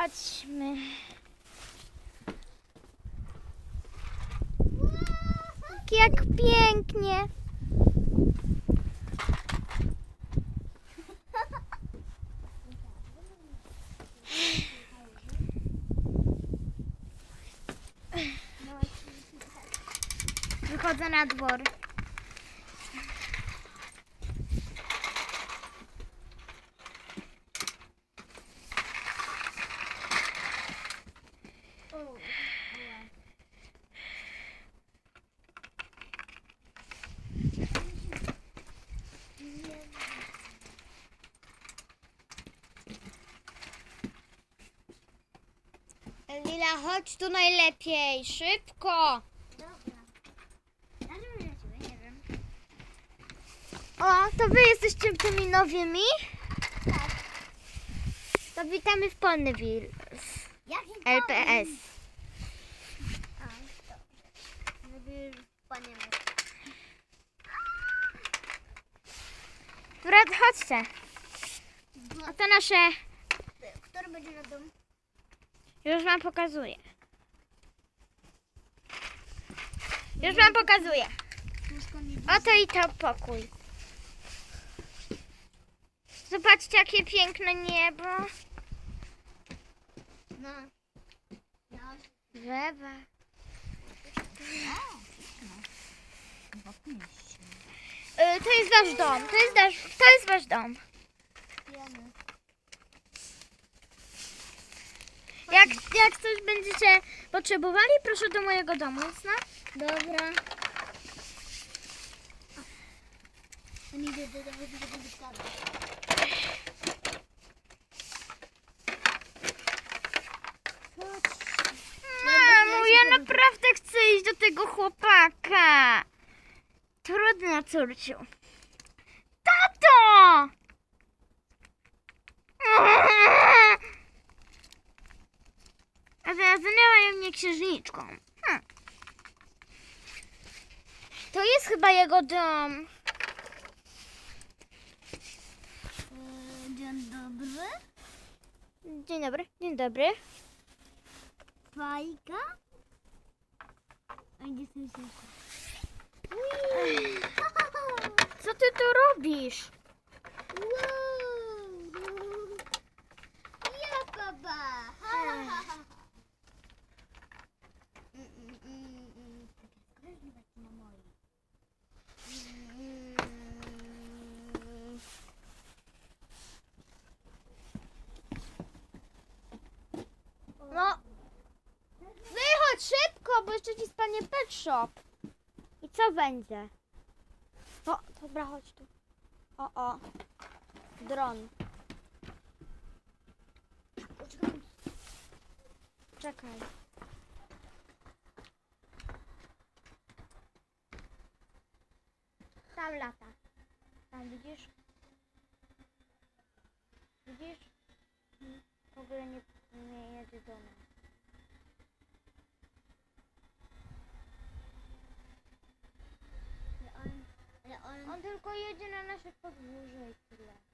chodźmy. Jak pięknie. Wychodzę na dwór. Lila, chodź tu najlepiej, szybko. O, to wy jesteście tymi nowymi? Tak. To witamy w Ponyville. Jaki LPS. A, dobrze. Żeby panie Dobra, chodźcie. Oto nasze, Który będzie na dom? Już wam pokazuję. Już wam pokazuję. Oto i to pokój. Zobaczcie, jakie piękne niebo. No. No. Drzewa. Y, To jest wasz dom. To jest, nasz, to jest wasz dom. Jak, jak coś będziecie potrzebowali, proszę do mojego domu, jasne? Dobra. To nie idę do domu, żeby wyskadać. Mamo, ja naprawdę chcę iść do tego chłopaka. Trudno, córciu. Mnie księżniczką. Hm. To jest chyba jego dom. Dzień dobry. Dzień dobry, dzień dobry. Fajka. A gdzie są się? Co ty tu robisz? No, wychodź szybko, bo jeszcze ci stanie pet shop. I co będzie? O, dobra, chodź tu. O, o. Dron. Czekaj. Tam lata. Tam widzisz? Widzisz? W ogóle nie, nie jedzie do nas. Ale on, ale on, On tylko jedzie na nasze podwórze i tyle.